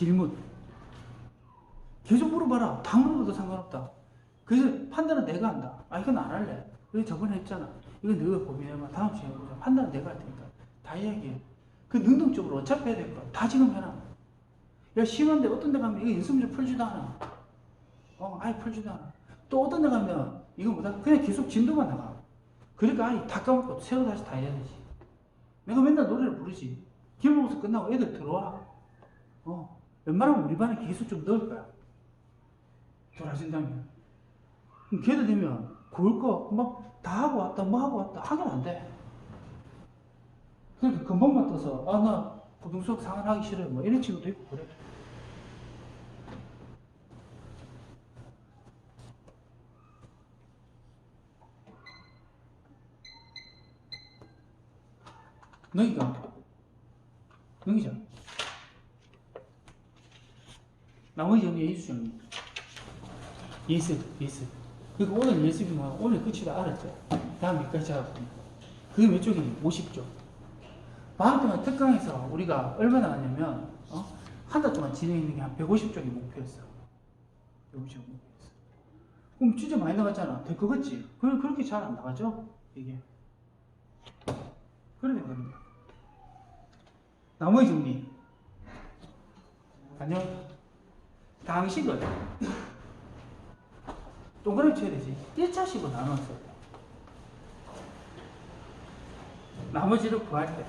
질문. 계속 물어봐라. 다 물어봐도 상관없다. 그래서 판단은 내가 한다. 아, 이건 안 할래. 그래, 저번에 했잖아. 이건 너가 고민해봐. 다음 주에 해보자. 판단은 내가 할 테니까. 다 이야기해. 그 능동적으로 어차피 해야 될 거야. 다 지금 해라. 야, 심한데 어떤 데 가면 이거 연습 문제 풀지도 않아. 어, 아예 풀지도 않아. 또 어떤 데 가면 이거 뭐다? 그냥 계속 진도만 나가. 그러니까 아예 다 까먹고 새로 다시 다 해야 되지. 내가 맨날 노래를 부르지. 기말고사 끝나고 애들 들어와. 어, 웬만하면 우리 반에 계속 좀 넣을 거야. 돌아준다면. 그럼 걔들 되면 고을 거, 막 다 하고 왔다, 뭐 하고 왔다, 하긴 안 돼. 그러니까 금방만 떠서, 아, 나 고등수학 상한 하기 싫어요. 뭐 이런 친구도 있고, 그래. 너희가, 너희죠. 나머지 형이 예수님. 예습, 예습. 그러니까 오늘 예습이 뭐 오늘 끝이다 알았죠? 다음 몇까지 하고. 그게 몇 쪽이니? 50쪽. 방학 동안 특강에서 우리가 얼마나 하냐면, 어? 한 달 동안 진행했는 게 한 150쪽이 목표였어. 150쪽 목표였어. 그럼 진짜 많이 나갔잖아. 될것 같지? 그, 그렇게 잘 안 나가죠? 이게. 그래 되거든요. 나머지 정리. 안녕. 당식을 동그라미 쳐야 되지. 1차식으로 나눴어요. 나머지를 구할 때.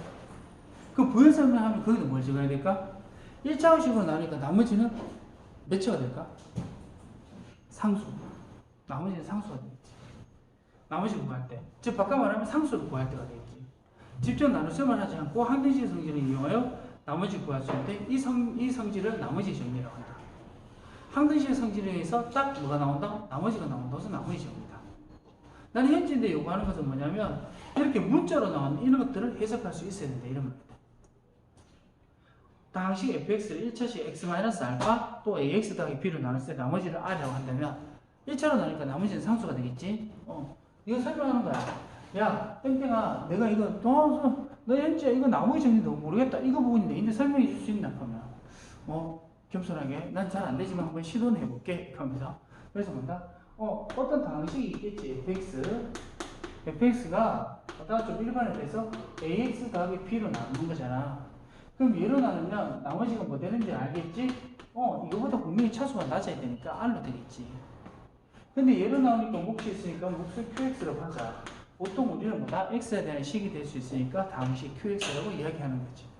그 부연 설명하면 거기는 뭘 적어야 될까? 1차식으로 나누니까 나머지는 몇 차가 될까? 상수. 나머지는 상수가 되겠지. 나머지 구할 때. 즉, 바꿔 말하면 상수를 구할 때가 되겠지. 직접 나누서만 하지 않고 항등식 성질을 이용하여 나머지 구할 수 있는데 이, 성, 이 성질을 나머지 정리라고 한다. 항등식 성질에 의해서 딱 뭐가 나온다? 나머지가 나온다. 그래서 나머지 정리다. 나는 현지인데 요구하는 것은 뭐냐면 이렇게 문자로 나오는 이런 것들을 해석할 수 있어야 된다. 이런 말이다. 당시 fx를 1차식 x-알파 또 ax 더하기 b로 나눴을 때 나머지를 r이라고 한다면 1차로 나누니까 나머지는 상수가 되겠지? 어. 이거 설명하는 거야. 야, 땡땡아, 내가 이거, 너, 너 현재 이거 나머지 정리도 모르겠다. 이거 부분인데, 근데 설명해 줄 수 있나? 그러면. 어, 겸손하게. 난 잘 안 되지만 한번 시도는 해볼게. 하면서. 그래서 뭔가, 어, 어떤 방식이 있겠지. fx. fx가, 어다가 좀 일반에 대해서 ax 더하기 b로 나누는 거잖아. 그럼 얘로 나누면 나머지가 뭐 되는지 알겠지? 어, 이거보다 분명히 차수가 낮아야 되니까 r로 되겠지. 근데 얘로 나오니까 몫이 있으니까 몫을 qx라고 하자. 보통 우리는 뭐다? x에 대한 식이 될 수 있으니까 식 qx라고 이야기하는 거지.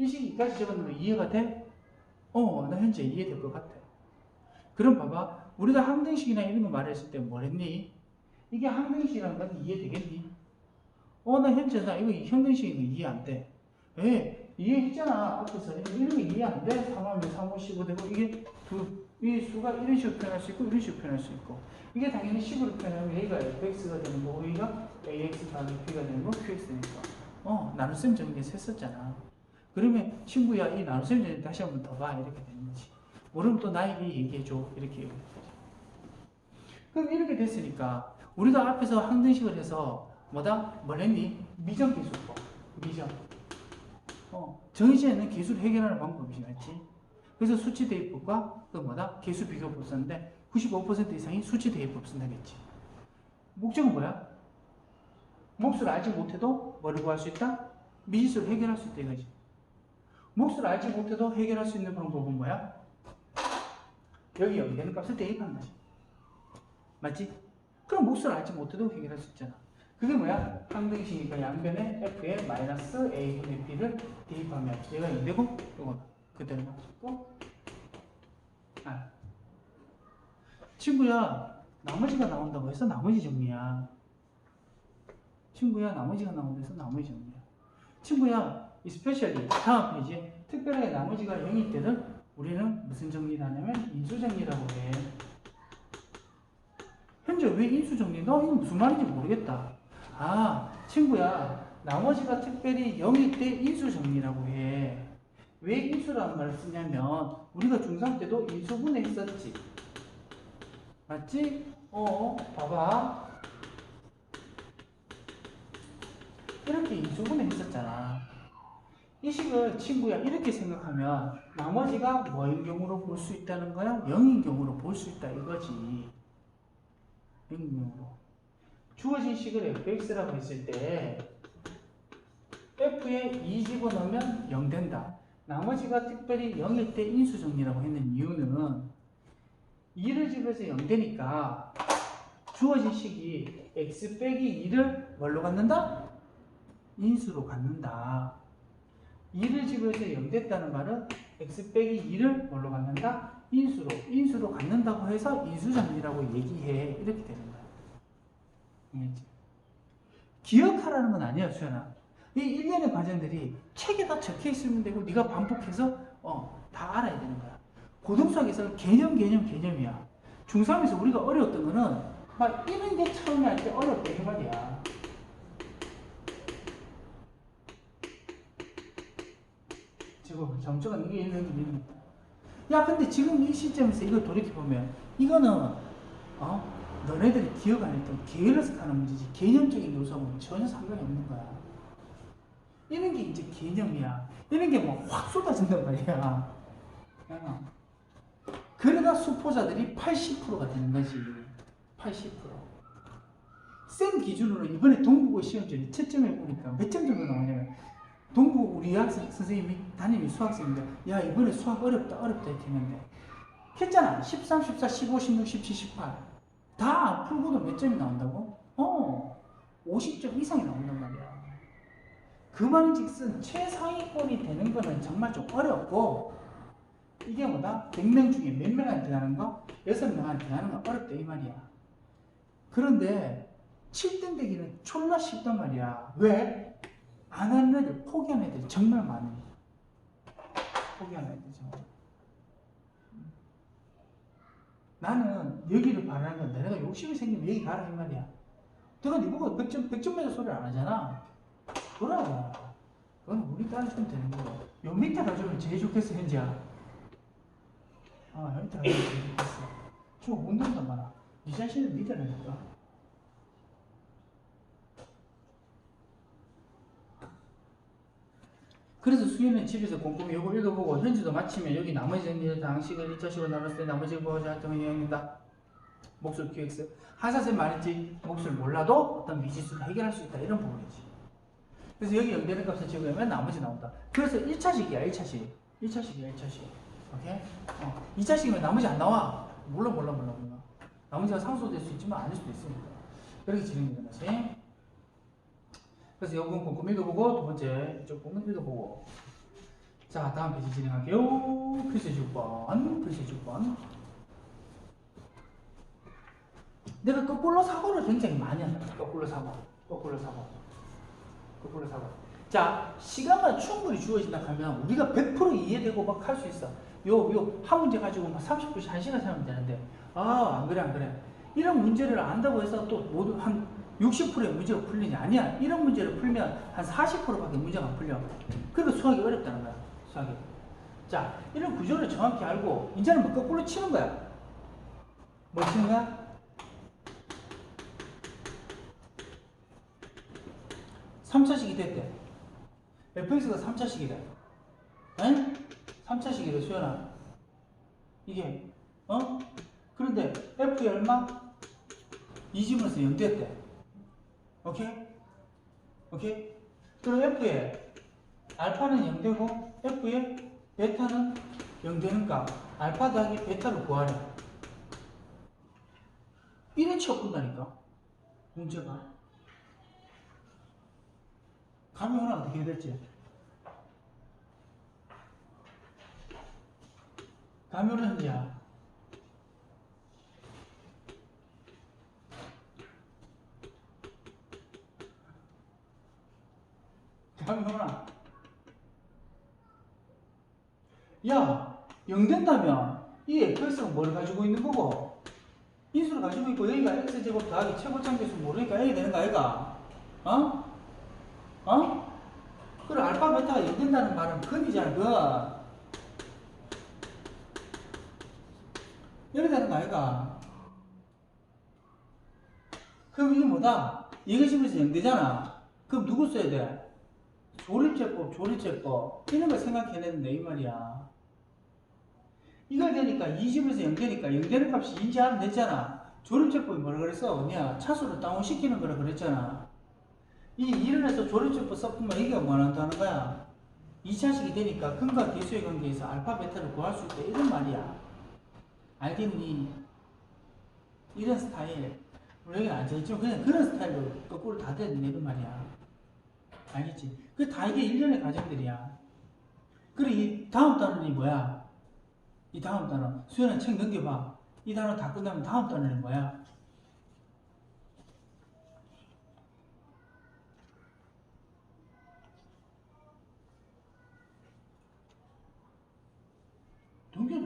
이 식이까지 적었는데 이해가 돼? 어, 나 현재 이해될 것 같아. 그럼 봐봐. 우리가 항등식이나 이런 거 말했을 때 뭐랬니? 이게 항등식이라는 건 이해되겠니? 어, 나 현재 나 이거 형등식인 거 이해 안 돼. 왜? 이해했잖아. 앞에서. 이런 거 이해 안 돼? 3하면 3, 5, 15 되고 이게 두, 이 수가 이런 식으로 표현할 수 있고 이런 식으로 표현할 수 있고 이게 당연히 식으로 표현하면 A가 fx가 되는 거고 A가 ax 더하기 b가 되는 거 qx니까 어 나눗셈 정리해서 했었잖아 그러면 친구야 이 나눗셈 정리 다시 한번 더 봐 이렇게 되는 거지 모르면 또 나에게 얘기해줘 이렇게 그럼 이렇게 됐으니까 우리가 앞에서 항등식을 해서 뭐다? 뭘 했니? 미정 기술법 미정 어, 정해져 있는 기술을 해결하는 방법이지 맞지? 그래서 수치 대입법과 그 뭐다? 개수 비교법 썼는데 95% 이상이 수치 대입법 쓴다겠지. 목적은 뭐야? 몫을 알지 못해도 뭐를 구할 수 있다? 미지수를 해결할 수 있다 이거지. 몫을 알지 못해도 해결할 수 있는 방법은 뭐야? 여기 여기 되는 값을 대입하는 거지. 맞지? 그럼 몫을 알지 못해도 해결할 수 있잖아. 그게 뭐야? 항등식이니까 양변에 f에 마이너스 a분의 b를 대입하면 얘가 2되고 이거 그대로 맞고 아. 친구야 나머지가 나온다고 해서 나머지 정리야 친구야 나머지가 나온다고 해서 나머지 정리야 친구야 이 스페셜리 다음 페이지에 특별하게 나머지가 0일 때는 우리는 무슨 정리를 하냐면 인수정리라고 해. 현재 왜 인수정리? 너 이거 무슨 말인지 모르겠다. 아 친구야. 나머지가 특별히 0일 때 인수정리라고 해. 왜 인수라는 말을 쓰냐면 우리가 중3 때도 인수분해 했었지. 맞지? 어 봐봐. 이렇게 인수분해 했었잖아 이 식을 친구야. 이렇게 생각하면 나머지가 뭐인 경우로 볼 수 있다는 거야? 0인 경우로 볼 수 있다 이거지. 0인 경우로. 주어진 식을 fx라고 했을 때 f에 2 집어넣으면 0 된다. 나머지가 특별히 0일 때 인수정리라고 했는 이유는 2를 집어서 0 되니까 주어진 식이 x 빼기 2를 뭘로 갖는다? 인수로 갖는다 2를 집어서 0 됐다는 말은 x 빼기 2를 뭘로 갖는다? 인수로. 인수로 갖는다고 해서 인수정리라고 얘기해. 이렇게 되는 거야. 이해했지? 기억하라는 건 아니야 수연아. 이 일련의 과정들이 책에 다 적혀 있으면 되고 네가 반복해서 어, 다 알아야 되는 거야. 고등수학에서는 개념 개념 개념이야. 중3에서 우리가 어려웠던 거는 막 이런 게 처음에 할 때 어렵다 이 말이야 지금 점적은 이게 있는 거야. 야 근데 지금 이 시점에서 이걸 돌이켜보면 이거는 어? 너네들이 기억 안 했던 게을러서 가는 문제지 개념적인 요소하고는 전혀 상관이 없는 거야 이런 게 이제 개념이야 이런 게 뭐 확 쏟아진단 말이야 어. 그러다 수포자들이 80%가 되는 거지 80%쌤 기준으로 이번에 동국어 시험지를 채점해 보니까 몇 점 정도 나오냐면 동부 우리 학생 선생님이 담임이 수학생인데 야 이번에 수학 어렵다 어렵다 이렇게 했는데 했잖아 13, 14, 15, 16, 17, 18 다 풀고도 몇 점이 나온다고? 어 50점 이상이 나온단 말이야 그 말인즉슨 최상위권이 되는 거는 정말 좀 어렵고 이게 뭐다? 100명 중에 몇 명한테 하는 거? 6명한테 하는 거 어렵다 이 말이야 그런데 7등 되기는 졸라 쉽단 말이야 왜? 안 하는 애들, 포기하는 애들 정말 많아. 포기하는 애들 정말. 나는 여기를 바라는 건 내가 욕심이 생기면 여기 가라 이 말이야. 내가 니보고 100점, 100점 맞아 소리를 안 하잖아. 그래. 그건 우리 따라주면 되는 거야. 요 밑에 가주면 제일 좋겠어, 현지야. 아, 요 밑에 가주면 제일 좋겠어. 저 운동도 많아. 네 자신을 믿어내니까. 그래서 수연은 집에서 꼼꼼히 요거 읽어보고 현지도 마치면 여기 나머지 정리를 당식을 2차식으로 나눴을 때 나머지 보호자 활동을 이용한다. 목술 QX. 한사쌤 말했지 목술 몰라도 어떤 미지수를 해결할 수 있다 이런 부분이지. 그래서 여기 연결된 값을 집으면 나머지 나온다. 그래서 1차식이야 1차식. 1차식이야 1차식. 오케이? 어. 2차식이면 나머지 안 나와. 몰라 몰라 몰라 몰라. 나머지가 상수될 수 있지만 아닐 수도 있으니까. 그렇게 진행되는 거지. 그래서 요건 꼼꼼히 읽어보고 두 번째 이쪽 부분 읽어보고. 자 다음 페이지 진행할게요. 필수 6번 필수 6번 내가 거꾸로 사고를 굉장히 많이 한다. 거꾸로 사고 거꾸로 사고 거꾸로 사고. 자 시간만 충분히 주어진다 하면 우리가 100% 이해되고 막 할 수 있어. 요 요 한 문제 가지고 막 30분씩 1시간 살면 되는데. 아 안 그래 안 그래. 이런 문제를 안다고 해서 또 모두 한 60%의 문제가 풀리냐? 아니야. 이런 문제를 풀면 한 40%밖에 문제가 안 풀려. 그러니까 수학이 어렵다는 거야. 수학이. 자, 이런 구조를 정확히 알고 이제는 뭐 거꾸로 치는 거야. 뭐 치는 거야? 삼차식이 됐대. fx가 3차식이래. 응? 3차식이래, 수연아. 이게, 어? 그런데 f이 얼마? 2집으로서 0 됐대. 오케이? 오케이? 그럼 F에 알파는 0되고 F에 베타는 0되는 값 알파 더하기 베타를 구하래 이래 치워본다니까 문제가 감이 오나 어떻게 될지 감이 오는 현지야 감이 오나 야, 0 된다면 이 fx가 뭘 가지고 있는 거고 인수를 가지고 있고 여기가 x제곱 더하기 최고점 계수 모르니까 a 되는 거 아이가? 어? 어? 그래 알파 베타가 0 된다는 말은 근이잖아 근 이렇게 되는 거 아이가? 그럼 이게 뭐다? 이거 집에서 0 되잖아 그럼 누구 써야 돼? 조립제법, 조립제법 이런 거 생각해냈는데 이 말이야. 이걸 되니까 20에서 0 되니까 0 되는 값이 인지하면 되잖아. 조립제법이 뭐라 그랬어? 뭐냐? 차수를 다운시키는 거라 그랬잖아. 이 이론에서 조립제법 써보면 이게 뭐 한다는 거야? 2차식이 되니까 근과 개수의 관계에서 알파, 베타를 구할 수 있다. 이런 말이야. 알겠니? 이런 스타일. 여기 안 되겠지만 그냥 그런 스타일로 거꾸로 다 되는 이런 말이야. 알겠지? 그 다 이게 일련의 과정들이야. 그리고 이 다음 단원이 뭐야? 이 다음 단원. 수연아 책 넘겨봐. 이 단원 다 끝나면 다음 단원은 뭐야?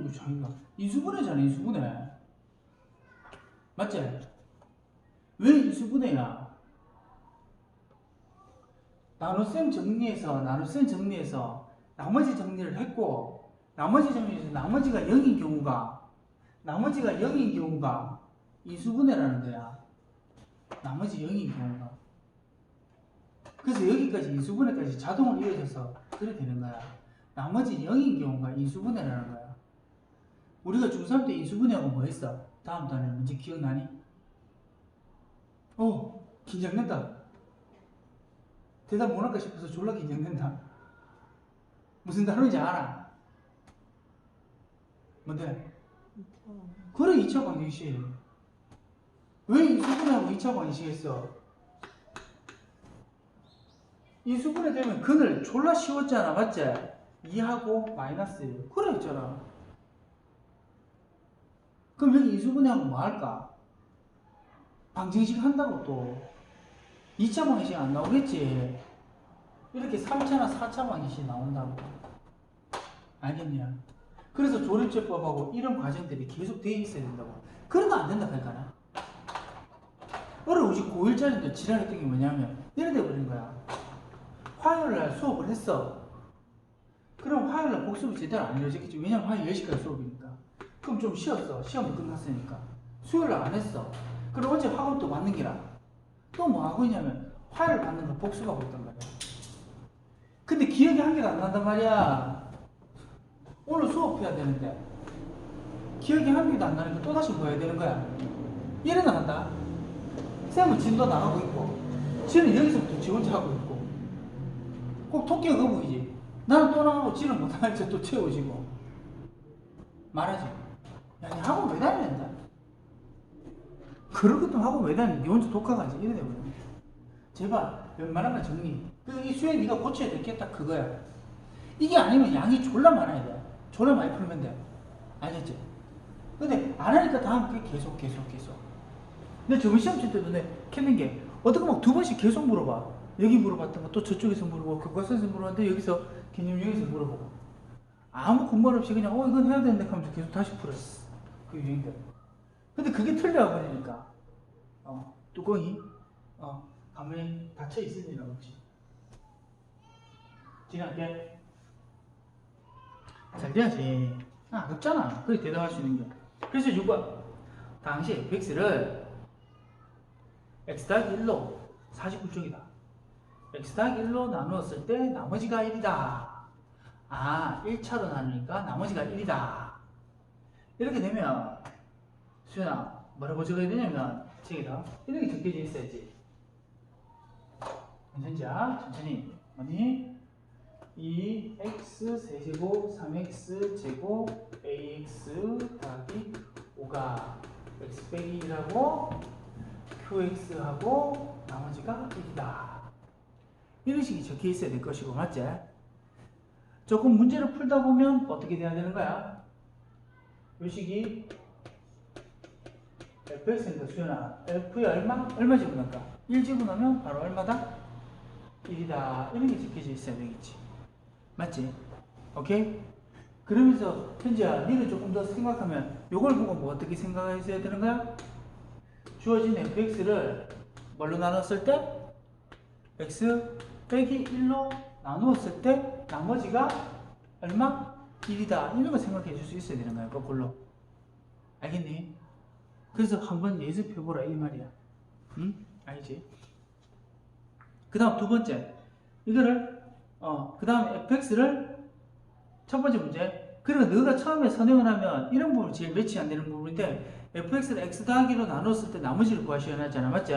그 자기가 인수분해잖아 인수분해 맞지? 왜 인수분해야? 나눗셈 정리해서 나눗셈 정리해서 나머지 정리를 했고 나머지 정리해서 나머지가 0인 경우가 나머지가 0인 경우가 인수분해라는 거야. 나머지 0인 경우가. 그래서 여기까지 인수분해까지 자동으로 이어져서 그렇게 되는 거야. 나머지 0인 경우가 인수분해라는 거야. 우리가 중3 때 인수분해하고 뭐 했어? 다음 단에 문제 기억나니? 어 긴장된다 대답 못할까 싶어서 졸라 긴장된다. 무슨 단어인지 알아? 뭔데? 그래 2차 방정식. 왜 이수분해하고 2차 방정식 했어? 이수분해 되면 근을 졸라 쉬웠잖아 맞지? 2하고 마이너스 1 그래 했잖아. 그럼 여기 이수분해하면 뭐 할까? 방정식 한다고 또 2차 방정식 안 나오겠지. 이렇게 3차나 4차 방정식 나온다고. 알겠냐? 그래서 조립제법하고 이런 과정들이 계속 돼 있어야 된다고. 거안 된다, 그러니까. 어려우지 고1짜리도 지랄했던 게 뭐냐면, 이래 돼 버린 거야. 화요일 날 수업을 했어. 그럼 화요일 날 복습이 제대로 안 이루어졌겠지. 왜냐면 화요일 10시까지 수업이니까. 그럼 좀 쉬었어. 시험도 끝났으니까. 수요일 날 안 했어. 그럼 어제 학원 또 받는 기라. 또 뭐 하고 있냐면 화요일 받는 거 복습하고 있단 말이야. 근데 기억이 한 개도 안 난단 말이야. 오늘 수업 해야 되는데 기억이 한 개도 안 나니까 또 다시 뭐 해야 되는 거야. 이래 나간다. 쌤은 진도 나가고 있고 지는 여기서부터 지 혼자 하고 있고 꼭 토끼가 거북이지. 나는 또 나가고 지는 못하면 또 채워지고 말하지. 야, 니 학원 왜 다니는다? 그런 것도 하고 왜 다니? 니 혼자 독학하지 이래 되거든. 제발 웬만하면 정리. 그이 수행 네가 고쳐야 될게딱 그거야. 이게 아니면 양이 졸라 많아야 돼. 졸라 많이 풀면 돼. 알겠지? 근데 안 하니까 다음 게 계속 계속 계속. 근데 저번 시험 칠 때도 내 캐는 게 어떻게 막 두 번씩 계속 물어봐. 여기 물어봤던 거 또 저쪽에서 물어보고 교과서에서 물어봤는데 여기서 개념 여기서 물어보고 아무 군말 없이 그냥 어 이건 해야 되는데 하면서 계속 다시 풀었어. 그 유행대로. 근데 그게 틀려버리니까 어, 뚜껑이 어, 가만히 닫혀 리는 없지. 지나게 잘 돼야지. 아, 아깝잖아. 그래 대답할 수 있는 게. 그래서 6번 당시 fx를 x 더하기 1로 49쪽이다. x 더하기 1로 나누었을 때 나머지가 1이다. 아, 1차로 나누니까 나머지가 1이다. 이렇게 되면 수연아 뭐라고 적어야 되냐면 책에다. 이렇게 적혀져 있어야지. 괜찮자 천천히. 뭐니? 2x 세제곱 3x 제곱 ax 더하기 5가 x 빼기 1하고 qx하고 나머지가 1이다. 이런 식이 적혀 있어야 될 것이고 맞지? 조금 문제를 풀다 보면 어떻게 돼야 되는 거야? 요 식이 fx니까 수연아 f에 얼마? 얼마 집어넣을까? 1 집어넣으면 바로 얼마다? 1이다 이런 게 적혀져 있어야 되겠지 맞지? 오케이? 그러면서 현지야 니는 조금 더 생각하면 요걸 보고 뭐 어떻게 생각했어야 되는 거야? 주어진 fx를 뭘로 나눴을 때? x 빼기 1로 나누었을 때 나머지가 얼마? 1이다 이런 거 생각해 줄 수 있어야 되는 거야 거꾸로 알겠니? 그래서 한번 예습해보라 이 말이야 응? 알지? 그 다음 두 번째 이거를 어, 그 다음에 fx를 첫 번째 문제. 그리고 너가 처음에 선행을 하면 이런 부분이 제일 매치 안 되는 부분인데 fx를 x 더하기로 나눴을 때 나머지를 구하시오 해놨잖아. 맞지?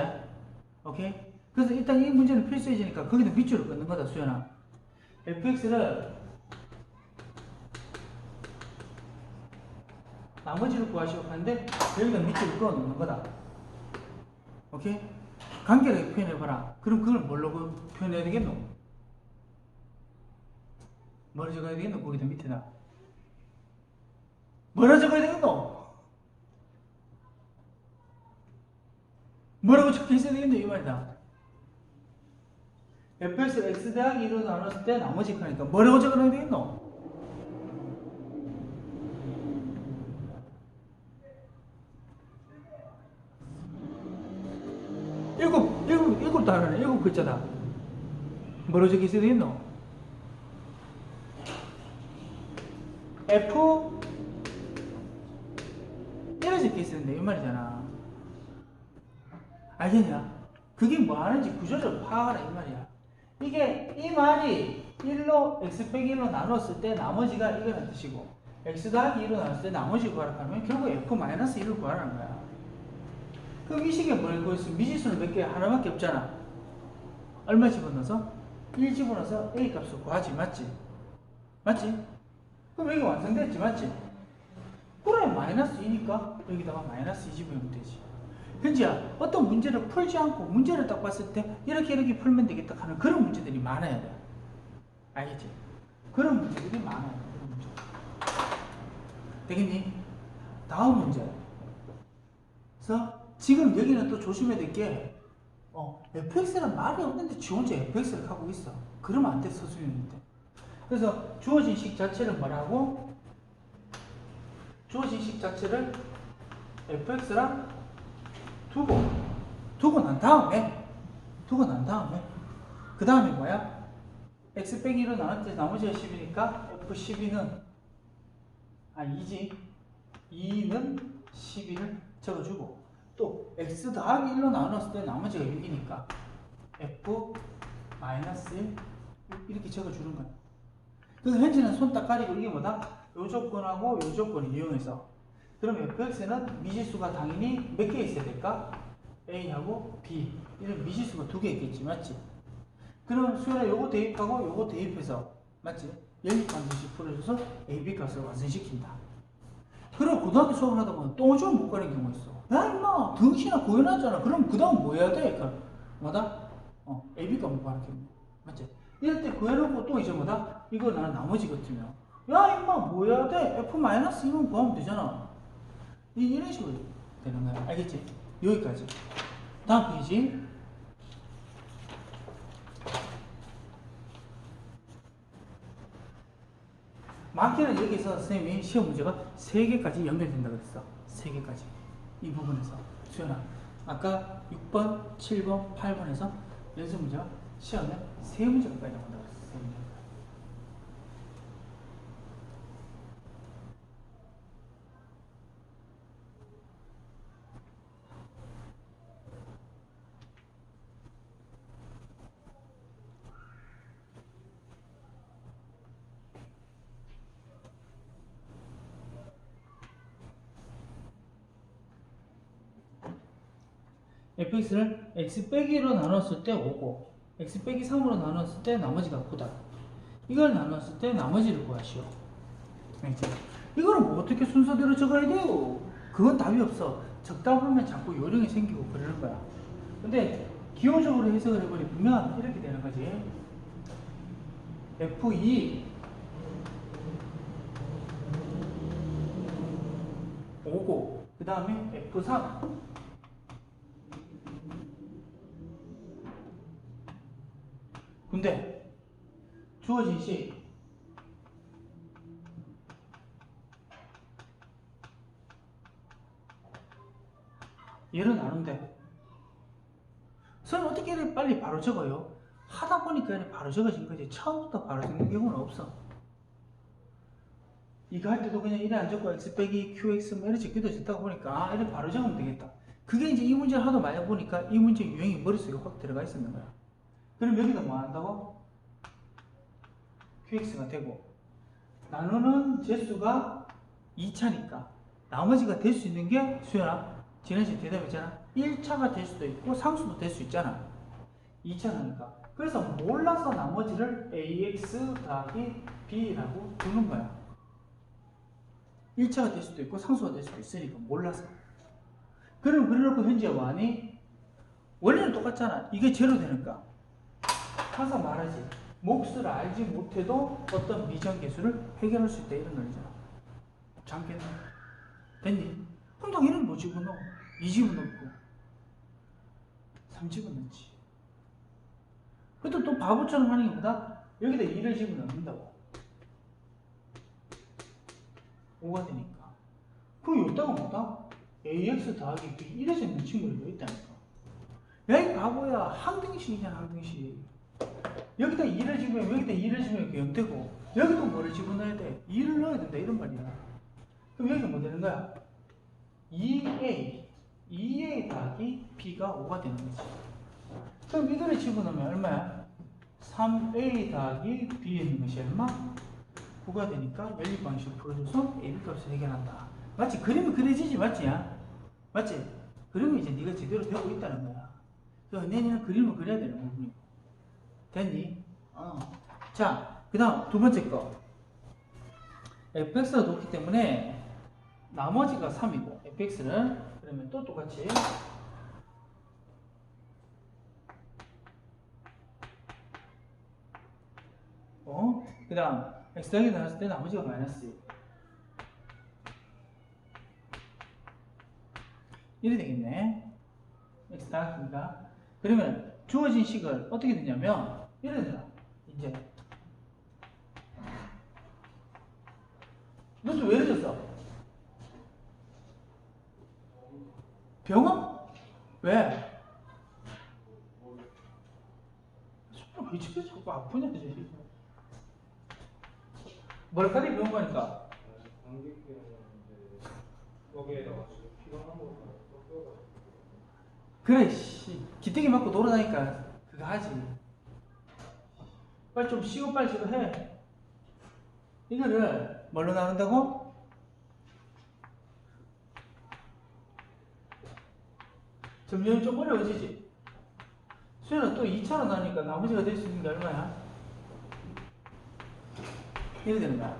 오케이? 그래서 일단 이 문제는 필수해지니까 거기도 밑줄을 긋는 거다, 수연아. fx를 나머지를 구하시오 하는데 여기다 밑줄을 그어 놓는 거다. 오케이? 간결하게 표현해봐라. 그럼 그걸 뭘로 그- 표현해야 되겠노? 뭐라 적어야 되겠노? 거기다 밑에다. 뭐라 적어야 되겠노? 뭐라고 적혀 있어야 되겠노? 이 말이다. fx x 대항 2로 나눴을 때 나머지 거니까 뭐라고 적어놔야 되겠노? 일곱, 일곱, 일곱 글자다. 뭐로 적혀 있어야 되겠노? F 이렇게 적혀 있었는데 이 말이잖아. 알겠냐? 그게 뭐 하는지 구조를 파악하라 이 말이야. 이게 이 말이 1로 x 빼기 1로 나눴을 때 나머지가 이거라는 뜻이고 x 더하기 2로 나눴을 때 나머지 구하라 하면 결국 f 마이너스 1을 구하라는 거야. 그럼 이 식에 뭘 구했어? 미지수는 몇 개? 하나밖에 없잖아. 얼마 집어넣어서? 1 집어넣어서 a 값을 구하지 맞지? 맞지? 그럼 여기 완성됐지 맞지? 그래 마이너스 2니까 여기다가 마이너스 2 집어넣으면 되지. 현지야 어떤 문제를 풀지 않고 문제를 딱 봤을 때 이렇게 이렇게 풀면 되겠다 하는 그런 문제들이 많아야 돼. 알겠지? 그런 문제들이 많아요. 그런 문제. 되겠니? 다음 문제. 그래서 지금 여기는 또 조심해야 될 게, 어, fx는 말이 없는데 지 혼자 fx를 하고 있어. 그러면 안 돼, 서술인데. 그래서 주어진 식 자체를 뭐라고? 주어진 식 자체를 fx랑 두고, 두고 난 다음에, 두고 난 다음에, 그 다음에 뭐야? x 빼기 1로 나눴을 때 나머지가 10이니까 f12는, 아, 2지. 2는 12를 적어주고, 또 x 더하기 1로 나눴을 때 나머지가 6이니까 f 마이너스 1 이렇게 적어주는 거야. 그래서 현재는 손 딱 가리고 이게 뭐다? 요 조건하고 요 조건을 이용해서 그럼 fx는 미지수가 당연히 몇 개 있어야 될까? a하고 b 이런 미지수가 두 개 있겠지 맞지? 그럼 수연아 요거 대입하고 요거 대입해서 맞지? 여기 반드시 풀어줘서 a, b 값을 완성시킨다. 그럼 고등학교 수업을 하다 보면 똥을 못 가는 경우가 있어. 야 임마 등신아 구현하잖아. 그럼 그 다음 뭐 해야 돼? 그럼 뭐다? 어 A, B값 못 가는 경우. 맞지? 이럴 때 구해놓고 또 이제 뭐다? 이거 나는 나머지 같으면 야 임마 뭐 해야 돼? F-1만 구하면 되잖아. 이, 이런 식으로 되는 거야. 알겠지? 여기까지. 다음 페이지. 많게는 여기서 선생님이 시험 문제가 3개까지 연결된다고 그랬어. 3개까지. 이 부분에서. 수연아, 아까 6번, 7번, 8번에서 연습 문제가 시험에 3문제까지 나온다고 그랬어. 3문제. Fx를 x 빼기로 나눴을 때 5고 x 빼기 3으로 나눴을 때 나머지가 9다. 이걸 나눴을 때 나머지를 구하시오. 이거는 뭐 어떻게 순서대로 적어야 돼요? 그건 답이 없어. 적다 보면 자꾸 요령이 생기고 그러는 거야. 근데 기호적으로 해석을 해버리면 이렇게 되는 거지. F2 5고 그 다음에 F3 근데 주어진 시 얘를 나눈대. 선생님 어떻게 이렇게 빨리 바로 적어요? 하다 보니까 이렇게 바로 적어진 거지. 처음부터 바로 적는 경우는 없어. 이거 할 때도 그냥 이래 안 적고 x 빼기 qx 뭐 이렇게 적기도 적다 보니까 아 이렇게 바로 적으면 되겠다. 그게 이제 이 문제를 하도 많이 보니까 이 문제 유형이 머릿속에 확 들어가 있었는 거야. 그럼 여기다 뭐 한다고? qx가 되고 나누는 제수가 2차니까 나머지가 될 수 있는 게 수연아. 지난 시간 대답했잖아. 1차가 될 수도 있고 상수도 될 수 있잖아. 2차니까. 그래서 몰라서 나머지를 ax 더하기 b라고 두는 거야. 1차가 될 수도 있고 상수가 될 수도 있으니까 몰라서. 그럼 그래놓고 현재 완이 원래는 똑같잖아. 이게 제로 되니까 항상 말하지. 몫을 알지 못해도 어떤 미정계수를 해결할 수 있다 이런 논리잖아 잠깐 됐니? 그럼 당연히 뭐 집어넣어 2 집어넣고. 3 집어넣지. 그래도 또 바보처럼 하는 것보다? 여기다 2를 집어넣는다고. 5가 되니까. 그럼 여기다가 뭐다? ax 더하기 b 이래서 있는 친구가 여기 있다니까. 야 이 바보야. 항등식이잖아 항등식 여기다 2를 집으면 여기다 2를 집으면 0되고 여기도 뭐를 집어넣어야 돼? 2를 넣어야 된다 이런 말이야 그럼 여기가 뭐 되는 거야? 2a 2a 더하기 b가 5가 되는 거지 그럼 이거를 집어넣으면 얼마야? 3a 더하기 b에 있는 것이 얼마? 9가 되니까 연립 방식을 풀어줘서 AB 값을 해결한다 맞지? 그림이 그려지지 맞지? 야? 맞지? 그림이 이제 네가 제대로 되고 있다는 거야 그래서 내년에 그림을 그려야 되는 부분이고 됐니? 어. 자, 그 다음 두 번째 거. fx가 높기 때문에 나머지가 3이고 fx는 그러면 또 똑같이 어? 그 다음 x 더하기 나눴을 때 나머지가 마이너스 1 이래 되겠네 x 더하기가 그러면 주어진 식을 어떻게 되냐면 이래 된다 이제 너도 왜 이러셨어? 병원? 왜? 왜 집에 자꾸 아프냐 이제 머리카락이 병원 가니까 그래 씨 기대기 맞고 돌아다니까 그거 하지 빨리 좀 쉬고 빨리 지금 해. 이거를 뭘로 나눈다고? 점점 좀 어려워지지. 수연아 또 2차로 나니까 나머지가 될 수 있는 게 얼마야? 이래 되는 거야.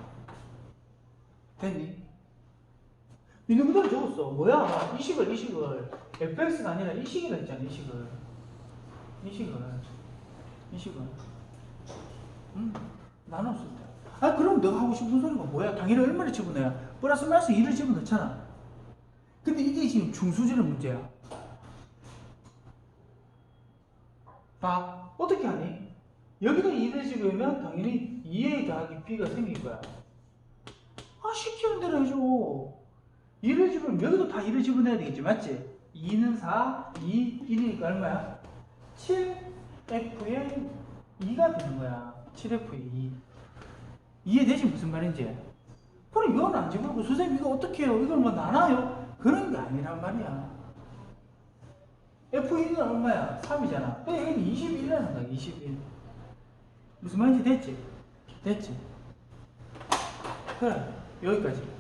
됐니? 그대로 적었어? 뭐야? 이 식을 이 식을. Fx가 아니라 이 식이라 했잖아 이 식을. 이 식을. 이 식을 음 나눴을 때아 그럼 너가 하고 싶은 소리가 뭐야? 당연히 얼마를 집어넣어야. 플러스 마이너스 2를 집어넣잖아. 근데 이게 지금 중수지의 문제야. 봐 어떻게 하니? 여기다 2를 집으면 당연히 2a 더하기 b가 생길 거야. 아 시키는 대로 해줘. 2를 집으면 여기도 다 2를 집어넣어야 되겠지 맞지? 2는 4, 2, 1이니까 얼마야? 7f의 2가 되는 거야 7f의 2 이해되지 무슨 말인지? 그럼 이건 안 집어넣고 선생님 이거 어떻게 해요? 이걸 뭐 나눠요? 그런 게 아니란 말이야 F1은 얼마야? 3이잖아 근데 여기는 21이라는 거야 21 무슨 말인지 됐지? 됐지? 그래 여기까지